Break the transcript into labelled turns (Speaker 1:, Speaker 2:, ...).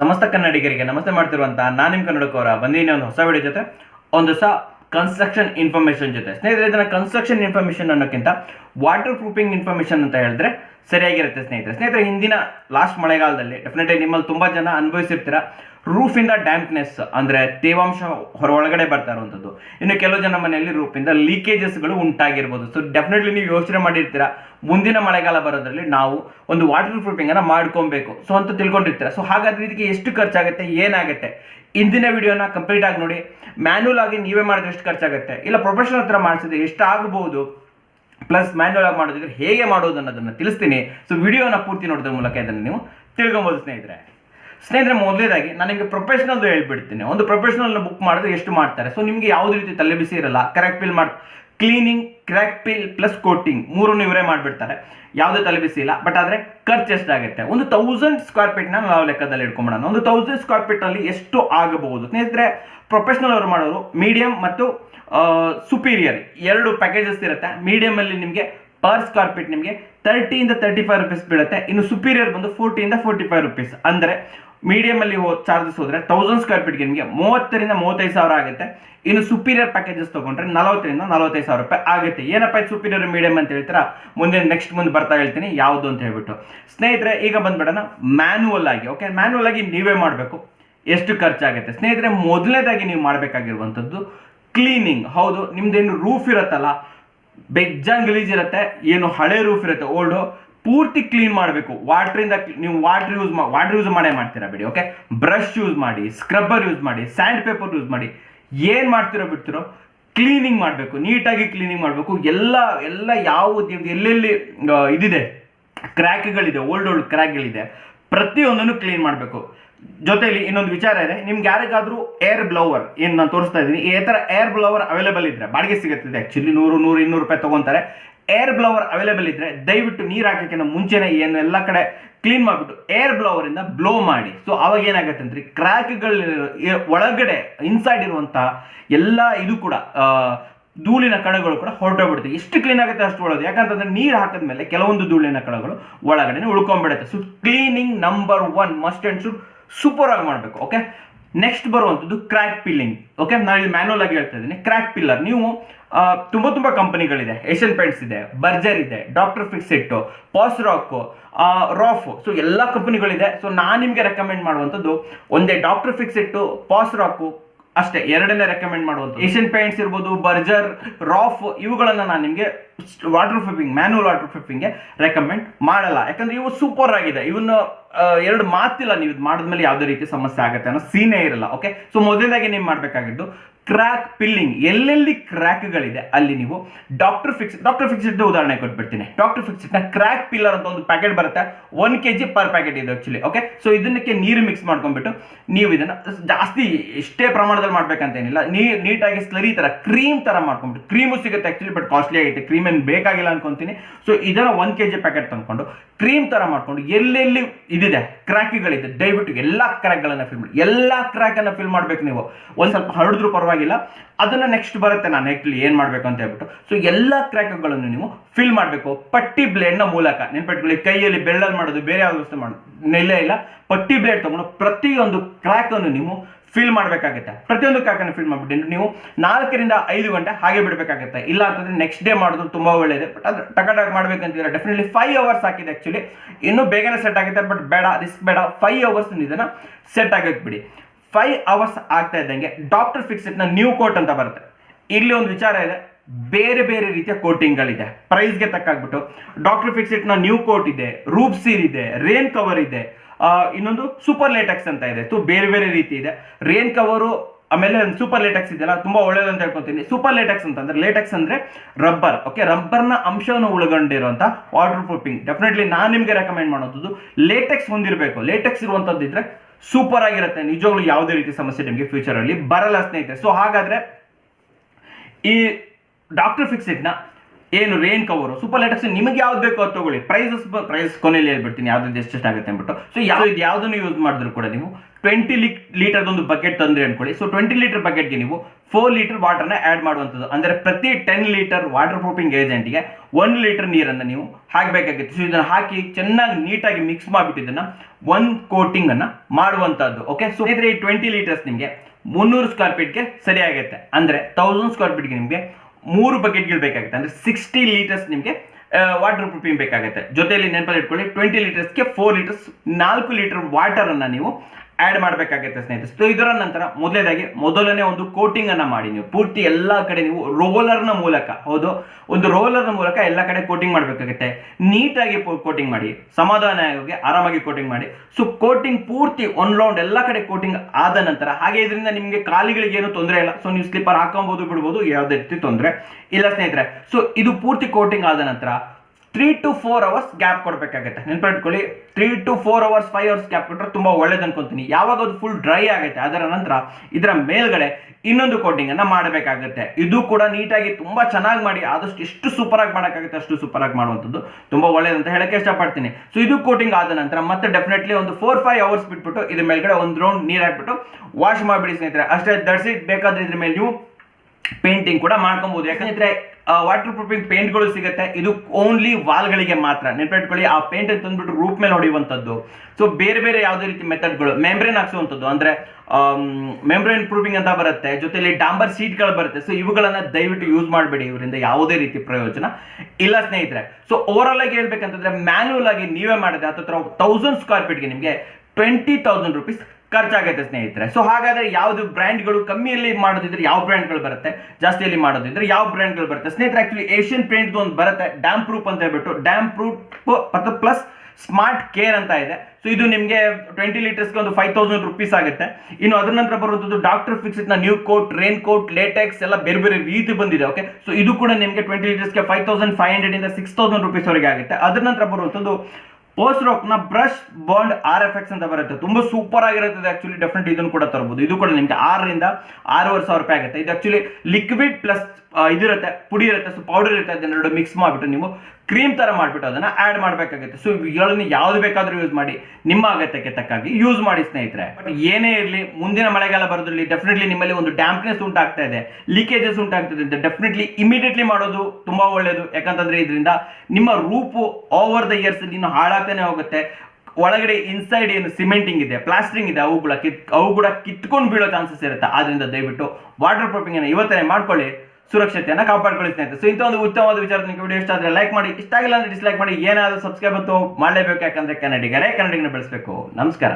Speaker 1: ಸಮಸ್ತ ಕನ್ನಡಿಗರಿಗೆ ನಮಸ್ತೆ ಮಾಡ್ತಿರುವಂತ ನಾನು ನಿಮ್ಮ ಕನ್ನಡಕವರ ಬಂದಿನಿ ಒಂದು ಹೊಸ ವಿಡಿಯೋ ಜೊತೆ, ಒಂದು ಹೊಸ ಕನ್ಸ್ಟ್ರಕ್ಷನ್ ಇನ್ಫಾರ್ಮೇಶನ್ ಜೊತೆ. ಸ್ನೇಹಿತರೆ, ಇದನ್ನ ಕನ್ಸ್ಟ್ರಕ್ಷನ್ ಇನ್ಫಾರ್ಮೇಶನ್ ಅನ್ನೋಕ್ಕಿಂತ ವಾಟರ್ ಪ್ರೂಫಿಂಗ್ ಇನ್ಫಾರ್ಮೇಶನ್ ಅಂತ ಹೇಳಿದ್ರೆ ಸರಿಯಾಗಿರುತ್ತೆ ಸ್ನೇಹಿತರೆ. ಸ್ನೇಹಿತರೆ, ಹಿಂದಿನ ಲಾಸ್ಟ್ ಮಳೆಗಾಲದಲ್ಲಿ ಡೆಫಿನೆಟ್ಲಿ ನಿಮ್ಮಲ್ಲಿ ತುಂಬಾ ಜನ ಅನುಭವಿಸಿರ್ತೀರ ರೂಫಿಂದ ಡ್ಯಾಂಪ್ನೆಸ್ ಅಂದ್ರೆ ತೇವಾಂಶ ಹೊರ ಒಳಗಡೆ ಬರ್ತಾ ಇರುವಂಥದ್ದು ಇನ್ನು ಕೆಲವು ಜನ ಮನೆಯಲ್ಲಿ ರೂಫಿಂದ ಲೀಕೇಜಸ್ಗಳು ಉಂಟಾಗಿರ್ಬೋದು. ಸೊ ಡೆಫಿನೆಟ್ಲಿ ನೀವು ಯೋಚನೆ ಮಾಡಿರ್ತೀರ, ಮುಂದಿನ ಮಳೆಗಾಲ ಬರೋದ್ರಲ್ಲಿ ನಾವು ಒಂದು ವಾಟರ್ ಪ್ರೂಫಿಂಗನ್ನು ಮಾಡ್ಕೊಬೇಕು. ಸೊ ಅಂತ ತಿಳ್ಕೊಂಡಿರ್ತೀರ. ಸೊ ಹಾಗಾದ್ರೆ ಇದಕ್ಕೆ ಎಷ್ಟು ಖರ್ಚಾಗುತ್ತೆ, ಏನಾಗುತ್ತೆ? ಇಂದಿನ ವಿಡಿಯೋನ ಕಂಪ್ಲೀಟ್ ಆಗಿ ನೋಡಿ. ಮ್ಯಾನ್ಯಲ್ ಆಗಿ ನೀವೇ ಮಾಡಿದ್ರೆ ಎಷ್ಟು ಖರ್ಚಾಗುತ್ತೆ? ಇಲ್ಲ ಪ್ರೊಫೆಷನಲ್ ಹತ್ರ ಮಾಡಿಸಿದ್ರೆ ಎಷ್ಟು ಆಗಬಹುದು ಪ್ಲಸ್ ಮ್ಯಾನ್ಯಲ್ ಆಗಿ ಮಾಡೋದಿದ್ರೆ ಹೇಗೆ ಮಾಡೋದು ಅನ್ನೋದನ್ನು ತಿಳಿಸ್ತೀನಿ. ಸೊ ವಿಡಿಯೋನ ಪೂರ್ತಿ ನೋಡೋದ್ರ ಮೂಲಕ ಇದನ್ನು ನೀವು ತಿಳ್ಕೊಬೋದು ಸ್ನೇಹಿತರೆ. ಸ್ನೇಹಿತರೆ, ಮೊದಲೇದಾಗಿ ನಾನು ನಿಮಗೆ ಪ್ರೊಫೆಷನಲ್ದು ಹೇಳ್ಬಿಡ್ತೀನಿ. ಒಂದು ಪ್ರೊಫೆಷನಲ್ನ ಬುಕ್ ಮಾಡಿದ್ರೆ ಎಷ್ಟು ಮಾಡ್ತಾರೆ? ಸೊ ನಿಮಗೆ ಯಾವುದೇ ರೀತಿ ತಲೆಬಿಸಿ ಇರಲ್ಲ ಕರೆಕ್ಟ್ ಫಿಲ್ ಮಾಡಿ cleaning crack fill plus coating ಮೂರನ್ನು ಇವರೇ ಮಾಡಿಬಿಡ್ತಾರೆ. ಯಾವುದೇ ತಲೆಬಿಸಿ ಇಲ್ಲ. ಬಟ್ ಆದರೆ ಖರ್ಚು ಎಷ್ಟಾಗುತ್ತೆ? ಒಂದು ತೌಸಂಡ್ ಸ್ಕ್ವೇರ್ ಫೀಟ್ನ ನಾವು ಲೆಕ್ಕದಲ್ಲಿ ಇಟ್ಕೊಂಬಿಡೋಣ. ಒಂದು ತೌಸಂಡ್ ಸ್ಕ್ವೇರ್ ಫೀಟಲ್ಲಿ ಎಷ್ಟು ಆಗಬಹುದು? ಸ್ನೇಹಿತರೆ ಪ್ರೊಫೆಷನಲ್ ಅವರು ಮಾಡೋರು ಮೀಡಿಯಂ ಮತ್ತು ಸುಪೀರಿಯರ್ ಎರಡು ಪ್ಯಾಕೇಜಸ್ ಇರುತ್ತೆ. ಮೀಡಿಯಮಲ್ಲಿ ನಿಮಗೆ ಪರ್ ಸ್ಕ್ವೇರ್ ಫೀಟ್ ನಿಮಗೆ ತರ್ಟಿಯಿಂದ ತರ್ಟಿ ಫೈವ್ ರುಪೀಸ್ ಬೀಳುತ್ತೆ. ಇನ್ನು ಸುಪೀರಿಯರ್ ಬಂದು ಫೋರ್ಟಿಯಿಂದ ಫೋರ್ಟಿ ಫೈವ್ ರುಪೀಸ್ ಅಂದರೆ ಮೀಡಿಯಂ ಅಲ್ಲಿ ಚಾರ್ಜಸ್ ಹೋದ್ರೆ ತೌಸಂಡ್ ಸ್ಕ್ವೇರ್ ಫೀಟ್ಗೆ ನಿಮಗೆ ಮೂವತ್ತರಿಂದ ಮೂವತ್ತೈದು ಸಾವಿರ ಆಗುತ್ತೆ. ಇನ್ನು ಸುಪೀರಿಯರ್ ಪ್ಯಾಕೇಜಸ್ ತಗೊಂಡ್ರೆ ನಲವತ್ತರಿಂದ ನಲವತ್ತೈದು ಸಾವಿರ ರೂಪಾಯಿ ಆಗುತ್ತೆ. ಏನಪ್ಪ ಸುಪೀರಿಯರ್ ಮೀಡಿಯಂ ಅಂತ ಹೇಳ್ತೀರಾ? ಮುಂದೆ ನೆಕ್ಸ್ಟ್ ಮುಂದೆ ಬರ್ತಾ ಹೇಳ್ತೀನಿ. ಯಾವುದು ಅಂತ ಹೇಳ್ಬಿಟ್ಟು. ಸ್ನೇಹಿತರೆ, ಈಗ ಬಂದ್ಬಿಡೋಣ ಮ್ಯಾನ್ಯುವಲ್ ಆಗಿ ಓಕೆ ಮ್ಯಾನುವಲ್ ಆಗಿ ನೀವೇ ಮಾಡಬೇಕು. ಎಷ್ಟು ಖರ್ಚಾಗುತ್ತೆ? ಸ್ನೇಹಿತರೆ, ಮೊದಲನೇದಾಗಿ ನೀವು ಮಾಡಬೇಕಾಗಿರುವಂಥದ್ದು ಕ್ಲೀನಿಂಗ್ ಹೌದು, ನಿಮ್ದೇನು ರೂಫ್ ಇರುತ್ತಲ್ಲ? ಬೆಜ್ಜಂಗ್ ಗಲೀಜ್ ಇರುತ್ತೆ, ಏನು ಹಳೆ ರೂಫ್ ಇರುತ್ತೆ ಓಲ್ಡು ಪೂರ್ತಿ ಕ್ಲೀನ್ ಮಾಡಬೇಕು. ವಾಟ್ರಿಂದ ನೀವು ವಾಟರ್ ಯೂಸ್ ವಾಟರ್ ಯೂಸ್ ಮಾಡೇ ಮಾಡ್ತೀರಾ ಬಿಡಿ ಓಕೆ ಬ್ರಷ್ ಯೂಸ್ ಮಾಡಿ, ಸ್ಕ್ರಬ್ಬರ್ ಯೂಸ್ ಮಾಡಿ, ಸ್ಯಾಂಡ್ ಪೇಪರ್ ಯೂಸ್ ಮಾಡಿ, ಏನು ಮಾಡ್ತಿರೋ ಬಿಡ್ತಿರೋ ಕ್ಲೀನಿಂಗ್ ಮಾಡಬೇಕು. ನೀಟಾಗಿ ಕ್ಲೀನಿಂಗ್ ಮಾಡಬೇಕು. ಎಲ್ಲ ಎಲ್ಲ ಯಾವುದು ಎಲ್ಲೆಲ್ಲಿ ಇದಿದೆ, ಕ್ರ್ಯಾಕ್ಗಳಿದೆ, ಓಲ್ಡ್ ಓಲ್ಡ್ ಕ್ರ್ಯಾಕ್ಗಳಿದೆ, ಪ್ರತಿಯೊಂದನ್ನು ಕ್ಲೀನ್ ಮಾಡಬೇಕು. ಜೊತೆಯಲ್ಲಿ ಇನ್ನೊಂದು ವಿಚಾರ ಇದೆ, ನಿಮ್ಗೆ ಯಾರಿಗಾದ್ರೂ ಏರ್ ಬ್ಲೌವರ್, ಏನು ನಾನು ತೋರಿಸ್ತಾ ಇದ್ದೀನಿ, ಈ ಥರ ಏರ್ ಬ್ಲೌವರ್ ಅವೈಲೇಬಲ್ ಇದ್ದರೆ ಬಾಡಿಗೆ ಸಿಗುತ್ತದೆ ಆ್ಯಕ್ಚುಲಿ ನೂರು ನೂರು, ಇನ್ನೂರು ರೂಪಾಯಿ ತಗೊಂತಾರೆ. ಏರ್ ಬ್ಲವರ್ ಅವೈಲೇಬಲ್ ಇದ್ರೆ ದಯವಿಟ್ಟು ನೀರು ಹಾಕೋಕ್ಕಿಂತ ಮುಂಚೆನೇ ಏನು ಎಲ್ಲ ಕಡೆ ಕ್ಲೀನ್ ಮಾಡಿಬಿಟ್ಟು ಏರ್ ಇಂದ ಬ್ಲೋ ಮಾಡಿ. ಸೊ ಅವಾಗ ಏನಾಗುತ್ತೆ ಅಂದ್ರೆ ಕ್ರ್ಯಾಕ್ಗಳು ಒಳಗಡೆ ಇನ್ಸೈಡ್ ಇರುವಂತ ಎಲ್ಲ ಇದು ಕೂಡ ಧೂಳಿನ ಕಣಗಳು ಕೂಡ ಹೊರಟೋಗ್ಬಿಡುತ್ತೆ. ಎಷ್ಟು ಕ್ಲೀನ್ ಆಗುತ್ತೆ ಅಷ್ಟು ಒಳಗೆ ಯಾಕಂತಂದ್ರೆ ನೀರು ಹಾಕಿದ್ಮೇಲೆ ಕೆಲವೊಂದು ಧೂಳಿನ ಕಣಗಳು ಒಳಗಡೆ ಉಳ್ಕೊಂಡ್ಬಿಡುತ್ತೆ. So cleaning number one must and should super ಆಗಿ ಮಾಡಬೇಕು ಓಕೆ ನೆಕ್ಸ್ಟ್ ಬರುವಂಥದ್ದು ಕ್ರ್ಯಾಕ್ ಪಿಲ್ಲಿಂಗ್ ಓಕೆ ನಾನು ಇಲ್ಲಿ ಮ್ಯಾನುವಲ್ ಆಗಿ ಹೇಳ್ತಾ ಇದ್ದೀನಿ. ಕ್ರ್ಯಾಕ್ ಪಿಲ್ಲರ್ ನೀವು ತುಂಬ ತುಂಬ ಕಂಪನಿಗಳಿದೆ ಏಷ್ಯನ್ ಪೇಂಟ್ಸ್ ಇದೆ ಬರ್ಜರ್ ಇದೆ doctor pass rock Roff so ಎಲ್ಲ ಕಂಪನಿಗಳಿದೆ ಸೊ ನಾನು ನಿಮಗೆ ರೆಕಮೆಂಡ್ ಮಾಡುವಂಥದ್ದು ಒಂದೇ ಡಾಕ್ಟರ್ ಪಾಸ್ ರಾಕು ಅಷ್ಟೇ. ಎರಡನೇ ರೆಕಮೆಂಡ್ ಮಾಡುವಂಥ ಏಷ್ಯನ್ ಪೇಂಟ್ಸ್ ಇರ್ಬೋದು ಬರ್ಜರ್ ರಾಫ್ ಇವುಗಳನ್ನ ನಾನು ನಿಮಗೆ ವಾಟರ್ ಪ್ರೂಫಿಂಗ್ ಮ್ಯಾನುವಲ್ ವಾಟರ್ ಪ್ರೂಫಿಂಗ್ಗೆ ರೆಕಮೆಂಡ್ ಮಾಡಲ್ಲ. ಯಾಕಂದ್ರೆ ಇವು ಸೂಪರ್ ಆಗಿದೆ. ಇವನ್ನ ಎರಡು ಮಾತಿಲ್ಲ ನೀವು. ಇದು ಮಾಡಿದ್ಮೇಲೆ ಯಾವುದೇ ರೀತಿ ಸಮಸ್ಯೆ ಆಗುತ್ತೆ ಅನ್ನೋ ಸೀನೇ ಇರಲ್ಲ ಓಕೆ ಸೊ ಮೊದಲನೇದಾಗಿ ನೀವು ಮಾಡಬೇಕಾಗಿದ್ದು ಕ್ರ್ಯಾಕ್ ಪಿಲ್ಲಿಂಗ್ ಎಲ್ಲೆಲ್ಲಿ ಕ್ರ್ಯಾಕ್ಗಳಿದೆ ಅಲ್ಲಿ ನೀವು ಡಾಕ್ಟರ್ ಫಿಕ್ಸ್ ಡಾಕ್ಟರ್ ಫಿಕ್ಸಿಡ್ ಉದಾಹರಣೆ ಕೊಟ್ಬಿಡ್ತೀನಿ. ಡಾಕ್ಟರ್ ಫಿಕ್ಸಿಡ್ನ ಕ್ರ್ಯಾಕ್ ಪಿಲ್ಲರ್ ಅಂತ ಒಂದು ಪ್ಯಾಕೆಟ್ ಬರುತ್ತೆ. One K G per packet ಇದೆ ಆ್ಯಕ್ಚುಲಿ ಓಕೆ ಸೊ ಇದನ್ನಕ್ಕೆ ನೀರು ಮಿಕ್ಸ್ ಮಾಡ್ಕೊಂಡ್ಬಿಟ್ಟು ನೀವು ಇದನ್ನ ಜಾಸ್ತಿ ಇಷ್ಟೇ ಪ್ರಮಾಣದಲ್ಲಿ ಮಾಡ್ಬೇಕಂತೇನಿಲ್ಲ ನೀಟಾಗಿ ಸ್ಲರಿ ತರ ಕ್ರೀಮ್ ತರ ಮಾಡ್ಕೊಂಡ್ಬಿಟ್ಟು ಕ್ರೀಮು ಸಿಗುತ್ತೆ ಆಕ್ಚುಲಿ ಬಟ್ ಕಾಸ್ಟ್ಲಿ ಆಗುತ್ತೆ ಕ್ರೀಮ್ ಏನು ಬೇಕಾಗಿಲ್ಲ ಅನ್ಕೊಂತೀನಿ. ಸೊ ಇದನ್ನ ಒನ್ ಕೆ ಜಿ ಪ್ಯಾಕೆಟ್ ತಂದ್ಕೊಂಡು ಕ್ರೀಮ್ ತರ ಮಾಡ್ಕೊಂಡು ಎಲ್ಲೆಲ್ಲಿ ಇದಿದೆ ಕ್ರ್ಯಾಕ್ಗಳಿದೆ ದಯವಿಟ್ಟು ಎಲ್ಲ ಕ್ರ್ಯಾಕ್ಗಳನ್ನು ಫಿಲ್ ಮಾಡಿ. ಎಲ್ಲ ಕ್ರ್ಯಾಕನ್ನು ಫಿಲ್ ಮಾಡ್ಬೇಕು ನೀವು. ಒಂದು ಸ್ವಲ್ಪ ಹರಡಿದ್ರು ಪರವಾಗಿಲ್ಲ. ಅದನ್ನ ನೆಕ್ಸ್ಟ್ ಬರುತ್ತೆ ನಾನು ಆಕ್ಚುಲಿ ಏನು ಮಾಡಬೇಕು ಅಂತ ಹೇಳ್ಬಿಟ್ಟು. ಸೊ ಎಲ್ಲ ಕ್ರ್ಯಾಕ್ಗಳನ್ನು ನೀವು ಫಿಲ್ ಮಾಡಬೇಕು. ಪಟ್ಟಿ ಬ್ಲೇಡ್ನ ಮೂಲಕ. ನೆನ್ಪಿಟ್ಕೊಳ್ಳಿ, ಕೈಯಲ್ಲಿ ಬೆಳ್ಳಲ್ಲಿ ಮಾಡೋದು, ಬೇರೆ ಯಾವ್ದು ವ್ಯವಸ್ಥೆ ಮಾಡೋದು ನೆಲೆ ಇಲ್ಲ. ಪಟ್ಟಿ ಬ್ಲೇಡ್ ತಗೊಂಡು ಪ್ರತಿಯೊಂದು ಕ್ರ್ಯಾಕ್ ಅನ್ನು ನೀವು ಫಿಲ್ ಮಾಡಬೇಕಾಗುತ್ತೆ. ಪ್ರತಿಯೊಂದು ಕಾಕನ್ನು ಫಿಲ್ ಮಾಡಿಬಿಟ್ಟು ನೀವು ನಾಲ್ಕರಿಂದ ಐದು ಗಂಟೆ ಹಾಗೆ ಬಿಡಬೇಕಾಗುತ್ತೆ. ಇಲ್ಲ ಅಂತಂದ್ರೆ ನೆಕ್ಸ್ಟ್ ಡೇ ಮಾಡೋದು ತುಂಬಾ ಒಳ್ಳೆಯದು ಬಟ್ ಅದು ಟಕಟಾಗಿ ಮಾಡಬೇಕಂತಿದ್ರೆ ಡೆಫಿನೆಟ್ಲಿ ಫೈವ್ ಅವರ್ಸ್ ಹಾಕಿದೆ ಆ್ಯಕ್ಚುಲಿ ಇನ್ನೂ ಬೇಗನೆ ಸೆಟ್ ಆಗುತ್ತೆ. ಬಟ್ ಬೇಡ ರಿಸ್ಕ್ ಬೇಡ. ಫೈವ್ ಅವರ್ಸ್ ಇದನ್ನ ಸೆಟ್ ಆಗಕ್ಕೆ ಬಿಡಿ ಫೈವ್ ಅವರ್ಸ್ ಆಗ್ತಾ ಇದ್ದಂಗೆ ಡಾಕ್ಟರ್ ಫಿಕ್ಸೆಟ್ನ ನ್ಯೂ ಕೋಟ್ ಅಂತ ಬರುತ್ತೆ. ಇಲ್ಲಿ ಒಂದು ವಿಚಾರ ಇದೆ. ಬೇರೆ ಬೇರೆ ರೀತಿಯ ಕೋಟಿಂಗ್ಗಳಿದೆ ಪ್ರೈಸ್ಗೆ ತಕ್ಕಾಗ್ಬಿಟ್ಟು. ಡಾಕ್ಟರ್ ಫಿಕ್ಸೆಟ್ನ ನ್ಯೂ ಕೋಟ್ ಇದೆ. ರೂಪ್ ಸೀರ್ ಇದೆ. ರೇನ್ ಕವರ್ ಇದೆ. ಇನ್ನೊಂದು ಸೂಪರ್ ಲೇಟೆಕ್ಸ್ ಅಂತ ಇದೆ. ಬೇರೆ ಬೇರೆ ರೀತಿ ಇದೆ. ರೇನ್ ಕವರು ಆಮೇಲೆ ಸೂಪರ್ ಲೇಟೆಕ್ಸ್ ಇದೆಯಲ್ಲ, ತುಂಬಾ ಒಳ್ಳೇದು ಅಂತ ಹೇಳ್ಕೊತೀನಿ. ಸೂಪರ್ ಲೇಟೆಕ್ಸ್ ಅಂತಂದ್ರೆ ಲೇಟೆಕ್ಸ್ ಅಂದ್ರೆ ರಬ್ಬರ್ ಓಕೆ ರಬ್ಬರ್ನ ಅಂಶವನ್ನು ಒಳಗೊಂಡಿರುವಂತಹ ವಾಟರ್ ಪ್ರೂಫಿಂಗ್ ಡೆಫಿನೆಟ್ಲಿ ನಾನು ನಿಮಗೆ ರೆಕಮೆಂಡ್ ಮಾಡೋದು ಲೇಟೆಕ್ಸ್ ಹೊಂದಿರಬೇಕು. ಲೇಟೆಕ್ಸ್ ಇರುವಂತದ್ದು ಇದ್ರೆ ಸೂಪರ್ ಆಗಿರುತ್ತೆ. ನಿಜವಾಗ್ಲೂ ಯಾವುದೇ ರೀತಿ ಸಮಸ್ಯೆ ನಿಮಗೆ ಫ್ಯೂಚರ್ ಅಲ್ಲಿ ಬರಲ್ಲ ಸ್ನೇಹಿತರೆ. ಸೊ ಹಾಗಾದ್ರೆ ಈ ಡಾಕ್ಟರ್ ಫಿಕ್ಸಿಟ್ನ ಏನು ರೇನ್ ಕವರು ಸೂಪರ್ ಲೇಟೆಸ್ಟ್ ನಿಮಗೆ ಯಾವ್ದು ಬೇಕೋ ಅದು ತಗೊಳ್ಳಿ. ಪ್ರೈಸಸ್ ಪ್ರೈಸ್ ಕೊನೆಯಲ್ಲಿ ಹೇಳ್ಬಿಡ್ತೀನಿ. ಯಾವ್ದು ಎಷ್ಟು ಆಗುತ್ತೆ ಅಂದ್ಬಿಟ್ಟು. ಸೊ ಯಾವ ಇದು ಯಾವುದನ್ನು ಯೂಸ್ ಮಾಡಿದ್ರು ಕೂಡ ನೀವು ಟ್ವೆಂಟಿ ಲೀಟರ್ ಒಂದು ಬಕೆಟ್ ತಂದ್ರೆ ಅನ್ಕೊಳ್ಳಿ. ಸೊ ಟ್ವೆಂಟಿ ಲೀಟರ್ ಬಕೆಟ್ಗೆ ನೀವು ಫೋರ್ ಲೀಟರ್ ವಾಟರ್ನ ಆ್ಯಡ್ ಮಾಡುವಂಥದ್ದು. ಅಂದರೆ ಪ್ರತಿ ಟೆನ್ ಲೀಟರ್ ವಾಟರ್ ಪ್ರೂಫಿಂಗ್ ಏಜೆಂಟ್ಗೆ ಒನ್ ಲೀಟರ್ ನೀರನ್ನು ನೀವು ಹಾಕಬೇಕಾಗಿತ್ತು. ಸೊ ಇದನ್ನು ಹಾಕಿ ಚೆನ್ನಾಗಿ ನೀಟಾಗಿ ಮಿಕ್ಸ್ ಮಾಡಿಬಿಟ್ಟು ಇದನ್ನು ಒನ್ ಕೋಟಿಂಗ್ ಅನ್ನ ಮಾಡುವಂಥದ್ದು. ಓಕೆ ಸೊ ಇದ್ರೆ ಈ ಟ್ವೆಂಟಿ ಲೀಟರ್ಸ್ ನಿಮಗೆ ಮುನ್ನೂರು ಸ್ಕ್ವೇರ್ ಫೀಟ್ಗೆ ಸರಿಯಾಗುತ್ತೆ. ಅಂದರೆ ತೌಸಂಡ್ ಸ್ಕ್ವೇರ್ ಫೀಟ್ಗೆ ನಿಮಗೆ ಮೂರು ಬಕೆಟ್ಗಳು ಬೇಕಾಗುತ್ತೆ. ಅಂದರೆ ಸಿಕ್ಸ್ಟಿ ಲೀಟರ್ಸ್ ನಿಮಗೆ ವಾಟರ್ ಪ್ರೂಫಿಂಗ್ ಬೇಕಾಗುತ್ತೆ. ಜೊತೆಯಲ್ಲಿ ನೆನಪಲ್ಲಿ ಇಟ್ಕೊಳ್ಳಿ ಟ್ವೆಂಟಿ ಲೀಟರ್ಸ್ಗೆ ಫೋರ್ ಲೀಟರ್ಸ್ ನಾಲ್ಕು ಲೀಟರ್ ವಾಟರನ್ನು ನೀವು ಆ್ಯಡ್ ಮಾಡಬೇಕಾಗುತ್ತೆ ಸ್ನೇಹಿತರೆ. ಸೊ ಇದರ ನಂತರ ಮೊದಲನೇದಾಗಿ ಮೊದಲನೇ ಒಂದು ಕೋಟಿಂಗನ್ನು ಮಾಡಿ ನೀವು. ಪೂರ್ತಿ ಎಲ್ಲ ಕಡೆ ನೀವು ರೋಲರ್ನ ಮೂಲಕ, ಹೌದು? ಒಂದು ರೋಲರ್ನ ಮೂಲಕ ಎಲ್ಲ ಕಡೆ ಕೋಟಿಂಗ್ ಮಾಡಬೇಕಾಗುತ್ತೆ. ನೀಟಾಗಿ ಕೋಟಿಂಗ್ ಮಾಡಿ. ಸಮಾಧಾನ ಆಗೋಕ್ಕೆ ಆರಾಮಾಗಿ ಕೋಟಿಂಗ್ ಮಾಡಿ. ಸೊ ಕೋಟಿಂಗ್ ಪೂರ್ತಿ ಒನ್ ರೌಂಡ್ ಎಲ್ಲ ಕಡೆ ಕೋಟಿಂಗ್ ಆದ ನಂತರ, ಹಾಗೆ ಇದರಿಂದ ನಿಮಗೆ ಕಾಲಿಗಳಿಗೆ ಏನು ತೊಂದರೆ ಇಲ್ಲ. ಸೊ ನೀವು ಸ್ಲಿಪ್ಪರ್ ಹಾಕೊಬೋದು, ಬಿಡ್ಬೋದು, ಯಾವುದೇ ರೀತಿ ತೊಂದರೆ ಇಲ್ಲ ಸ್ನೇಹಿತರೆ. ಸೊ ಇದು ಪೂರ್ತಿ ಕೋಟಿಂಗ್ ಆದ ನಂತರ three to four hours gap ಕೊಡಬೇಕಾಗುತ್ತೆ. ನೆನ್ಪಿಟ್ಕೊಳ್ಳಿ three to four hours five hours gap ಕೊಟ್ಟರೆ ತುಂಬ ಒಳ್ಳೇದು ಅನ್ಕೊಂತೀನಿ. ಯಾವಾಗ ಅದು ಫುಲ್ ಡ್ರೈ ಆಗುತ್ತೆ ಅದರ ನಂತರ ಇದರ ಮೇಲ್ಗಡೆ ಇನ್ನೊಂದು ಕೋಟಿಂಗ್ ಅನ್ನ ಮಾಡಬೇಕಾಗುತ್ತೆ. ಇದು ಕೂಡ ನೀಟಾಗಿ ತುಂಬಾ ಚೆನ್ನಾಗಿ ಮಾಡಿ, ಆದಷ್ಟು ಎಷ್ಟು ಸೂಪರ್ ಆಗಿ ಮಾಡೋಕ್ಕಾಗುತ್ತೆ ಅಷ್ಟು ಸೂಪರ್ ಆಗಿ ಮಾಡುವಂಥದ್ದು. ತುಂಬ ಒಳ್ಳೇದಂತ ಹೇಳಕ್ಕೆ ಇಷ್ಟಪಡ್ತೀನಿ. ಸೊ ಇದು ಕೋಟಿಂಗ್ ಆದ ನಂತರ ಮತ್ತೆ ಡೆಫಿನೆಟ್ಲಿ ಒಂದು ಫೋರ್ ಫೈವ್ ಅವರ್ಸ್ ಬಿಟ್ಬಿಟ್ಟು, ಇದ್ರ ಮೇಲ್ಗಡೆ ಒಂದು ರೌಂಡ್ ನೀರು ಹಾಕ್ಬಿಟ್ಟು ವಾಶ್ ಮಾಡಿಬಿಡಿ ಸ್ನೇಹಿತರೆ. ಅಷ್ಟೇ ದಟ್ಸ್ ಇಟ್ ಬೇಕಾದ್ರೆ ಇದ್ರ ಮೇಲೆ ನೀವು ಪೇಂಟಿಂಗ್ ಕೂಡ ಮಾಡ್ಕೊಬಹುದು ಯಾಕಂದ್ರೆ ವಾಟರ್ ಪ್ರೂಫಿಂಗ್ ಪೇಂಟ್ಗಳು ಸಿಗುತ್ತೆ. ಇದು ಓನ್ಲಿ ವಾಲ್ಗಳಿಗೆ ಮಾತ್ರ. ನೆನ್ಪಿಟ್ಕೊಳ್ಳಿ, ಆ ಪೇಂಟ್ ತಂದ್ಬಿಟ್ಟು ರೂಪ್ ಮೇಲೆ ಹೊಡೆಯುವಂಥದ್ದು. ಸೊ ಬೇರೆ ಬೇರೆ ಯಾವುದೇ ರೀತಿ ಮೆಥಡ್ಗಳು ಮೆಂಬ್ರೇನ್ ಹಾಕ್ಸುವಂಥದ್ದು. ಅಂದ್ರೆ ಮೆಂಬ್ರೇನ್ ಪ್ರೂಫಿಂಗ್ ಅಂತ ಬರುತ್ತೆ. ಜೊತೆಲಿ ಡಾಂಬರ್ ಸೀಟ್ಗಳು ಬರುತ್ತೆ. ಸೊ ಇವುಗಳನ್ನು ದಯವಿಟ್ಟು ಯೂಸ್ ಮಾಡಬೇಡಿ. ಇವರಿಂದ ಯಾವುದೇ ರೀತಿ ಪ್ರಯೋಜನ ಇಲ್ಲ, ಸ್ನೇಹಿತರೆ. ಸೊ ಓವರ್ ಆಲ್ ಆಗಿ ಹೇಳ್ಬೇಕಂತಂದ್ರೆ ಮ್ಯಾನ್ಯಲ್ ಆಗಿ ನೀವೇ ಮಾಡಿದ್ರೆ ಅಥವಾ ತೌಸಂಡ್ ಸ್ಕ್ವೇರ್ ಫೀಟ್ಗೆ ನಿಮಗೆ ಟ್ವೆಂಟಿ ತೌಸಂಡ್ ರುಪೀಸ್ ಖರ್ಚಾಗುತ್ತೆ ಸ್ನೇಹಿತರೆ. ಸೊ ಹಾಗಾದ್ರೆ ಯಾವ್ದು ಬ್ರ್ಯಾಂಡ್ಗಳು ಕಮ್ಮಿಯಲ್ಲಿ ಮಾಡೋದಿದ್ರೆ ಯಾವ ಬ್ರ್ಯಾಂಡ್ಗಳು ಬರುತ್ತೆ? ಜಾಸ್ತಿಯಲ್ಲಿ ಮಾಡೋದಿದ್ರೆ ಯಾವ ಬ್ರ್ಯಾಂಡ್ಗಳು ಬರುತ್ತೆ? ಸ್ನೇಹಿತರೆ ಆಕ್ಚುಲಿ ಏಷ್ಯನ್ ಪೇಂಟ್ ಒಂದು ಬರುತ್ತೆ. ಡ್ಯಾಮ್ ಪ್ರೂಫ್ ಅಂತ ಹೇಳ್ಬಿಟ್ಟು. ಡ್ಯಾಮ್ ಪ್ರೂಫ್ ಮತ್ತು ಪ್ಲಸ್ ಸ್ಮಾರ್ಟ್ ಕೇರ್ ಅಂತ ಇದೆ. ಸೊ ಇದು ನಿಮಗೆ ಟ್ವೆಂಟಿ ಲೀಟರ್ಸ್ಗೆ ಒಂದು ಫೈವ್ ತೌಸಂಡ್ ರುಪೀಸ್ ಆಗುತ್ತೆ. ಇನ್ನು ಅದರ ನಂತರ ಬರುವಂಥದ್ದು doctor fix new coat rain coat latex ಎಲ್ಲ ಬೇರೆ ಬೇರೆ ರೀತಿ ಬಂದಿದೆ ಓಕೆ ಸೊ ಇದು ಕೂಡ ನಿಮಗೆ ಟ್ವೆಂಟಿ ಲೀಟರ್ಸ್ಗೆ ಫೈವ್ ತೌಸಂಡ್ ಫೈವ್ ಹಂಡ್ರೆಡ್ ಇಂದ ಸಿಕ್ಸ್ ತೌಸಂಡ್ ರುಪೀಸ್ ವರೆಗೆ ಆಗುತ್ತೆ. ಅದರ ನಂತರ ಬರುವಂಥದ್ದು ಪೋಸ್ಟ್ ರಾಕ್ನ brush bond R F X ಅಂತ ಬರುತ್ತೆ. ತುಂಬಾ ಸೂಪರ್ ಆಗಿರುತ್ತೆ. ಆಕ್ಚುಲಿ ಡೆಫಿನೆಟ್ ಇದನ್ನು ಕೂಡ ತರಬಹುದು ಇದು ಕೂಡ ನಿಮಗೆ ಆರರಿಂದ ಆರೂವರೆ ಸಾವಿರ ರೂಪಾಯಿ ಆಗುತ್ತೆ. ಇದು ಆಕ್ಚುಲಿ ಲಿಕ್ವಿಡ್ ಪ್ಲಸ್ ಇದಿರುತ್ತೆ, ಪುಡಿ ಇರುತ್ತೆ ಸೊ ಪೌಡರ್ ಇರುತ್ತೆ, ಅದನ್ನ ಎರಡು ಮಿಕ್ಸ್ ಮಾಡಿಬಿಟ್ಟು ನೀವು ಕ್ರೀಮ್ ತರ ಮಾಡಿಬಿಟ್ಟು ಅದನ್ನ ಆಡ್ ಮಾಡಬೇಕಾಗುತ್ತೆ. ಸೊ ಇವುಗಳನ್ನು ಯಾವ್ದು ಬೇಕಾದರೂ ಯೂಸ್ ಮಾಡಿ, ನಿಮ್ಮ ಅಗತ್ಯಕ್ಕೆ ತಕ್ಕಾಗಿ ಯೂಸ್ ಮಾಡಿ ಸ್ನೇಹಿತರೆ. ಬಟ್ ಏನೇ ಇರಲಿ, ಮುಂದಿನ ಮಳೆಗಾಲ ಬರೋದ್ರಲ್ಲಿ ಡೆಫಿನೆಟ್ಲಿ ನಿಮ್ಮಲ್ಲಿ ಒಂದು ಡ್ಯಾಂಪ್ನೆಸ್ ಉಂಟಾಗ್ತಾ ಇದೆ ಲೀಕೇಜಸ್ ಉಂಟಾಗ್ತದೆ ಅಂತ ಡೆಫಿನೆಟ್ಲಿ ಇಮಿಡಿಯೇಟ್ಲಿ ಮಾಡೋದು ತುಂಬಾ ಒಳ್ಳೆಯದು ಯಾಕಂತಂದ್ರೆ ಇದರಿಂದ ನಿಮ್ಮ ರೂಪು ಓವರ್ ದ ಇಯರ್ಸ್ ಇನ್ನು ಹಾಳಾಗ್ತಾನೆ ಹೋಗುತ್ತೆ. ಒಳಗಡೆ ಇನ್ಸೈಡ್ ಏನು ಸಿಮೆಂಟಿಂಗ್ ಇದೆ ಪ್ಲಾಸ್ಟ್ರಿಂಗ್ ಇದೆ, ಅವು ಕೂಡ ಕಿತ್, ಅವು ಕೂಡ ಕಿತ್ಕೊಂಡು ಬೀಳೋ ಚಾನ್ಸಸ್ ಇರುತ್ತೆ. ಆದ್ರಿಂದ ದಯವಿಟ್ಟು ವಾಟರ್ ಪ್ರೂಫಿಂಗ್ ಅನ್ನು ಇವತ್ತೇ ಮಾಡ್ಕೊಳ್ಳಿ. ಸುರಕ್ಷತೆಯನ್ನು ಕಾಪಾಡ್ಕೊಳ್ಳಿ ಸ್ನೇಹಿತರೆ ಸೊ ಇಂಥ ಒಂದು ಉತ್ತಮವಾದ ವಿಚಾರ ನಿಮಗೆ ವಿಡಿಯೋ ಇಷ್ಟ ಆದರೆ ಲೈಕ್ ಮಾಡಿ, ಇಷ್ಟ ಆಗಿಲ್ಲ ಅಂದ್ರೆ ಡಿಸ್ಲೈಕ್ ಮಾಡಿ, ಏನಾದರೂ ಸಬ್ಸ್ಕ್ರೈಬ್ ಅಂತೂ ಮಾಡಲೇಬೇಕು. ಯಾಕಂದ್ರೆ ಕನ್ನಡಿಗರೇ ಕನ್ನಡಿಗನ ಬೆಳೆಸಬೇಕು. ನಮಸ್ಕಾರ.